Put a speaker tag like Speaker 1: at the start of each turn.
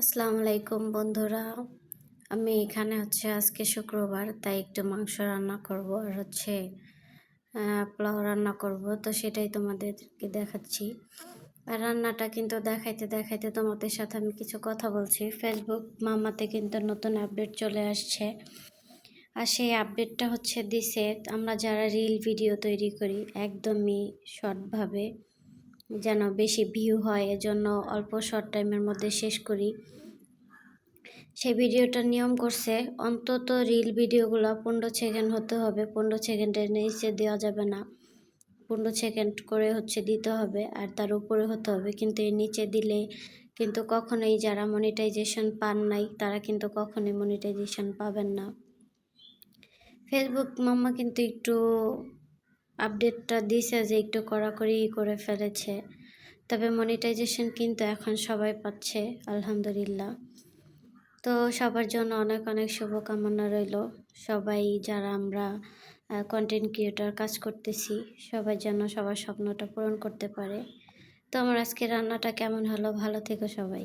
Speaker 1: আসসালামু আলাইকুম বন্ধুরা। আমি এখানে হচ্ছে আজকে শুক্রবার, তাই একটু মাংস রান্না করব আর হচ্ছে পোলাও রান্না করব। তো সেটাই তোমাদেরকে দেখাচ্ছি। আর রান্নাটা কিন্তু দেখাইতে দেখাইতে তোমাদের সাথে আমি কিছু কথা বলছি। ফেসবুক মামাতে কিন্তু নতুন আপডেট চলে আসছে। আর সেই আপডেটটা হচ্ছে দিছে, আমরা যারা রিল ভিডিও তৈরি করি, একদমই শর্টভাবে যেন বেশি ভিউ হয়, এজন্য অল্প শর্ট টাইমের মধ্যে শেষ করি। সেই ভিডিওটা নিয়ম করছে, অন্তত রিল ভিডিওগুলো পনেরো সেকেন্ড হতে হবে, পনেরো সেকেন্ডের নিচে দেওয়া যাবে না। পনেরো সেকেন্ড করে হচ্ছে দিতে হবে, আর তার উপরে হতে হবে, কিন্তু এর নিচে দিলে কিন্তু কখনোই যারা মনিটাইজেশন পান নাই, তারা কিন্তু কখনোই মনিটাইজেশন পাবেন না। ফেসবুক মাম্মা কিন্তু একটু আপডেটটা দিছে যে একটু কড়াকড়ি করে ফেলেছে। তবে মনিটাইজেশন কিন্তু এখন সবাই পাচ্ছে, আলহামদুলিল্লাহ। তো সবার জন্য অনেক অনেক শুভকামনা রইল। সবাই যারা আমরা কন্টেন্ট ক্রিয়েটর কাজ করতেছি, সবাই যেন সবার স্বপ্নটা পূরণ করতে পারে। তো আমার আজকে রান্নাটা কেমন হলো? ভালো থেকো সবাই।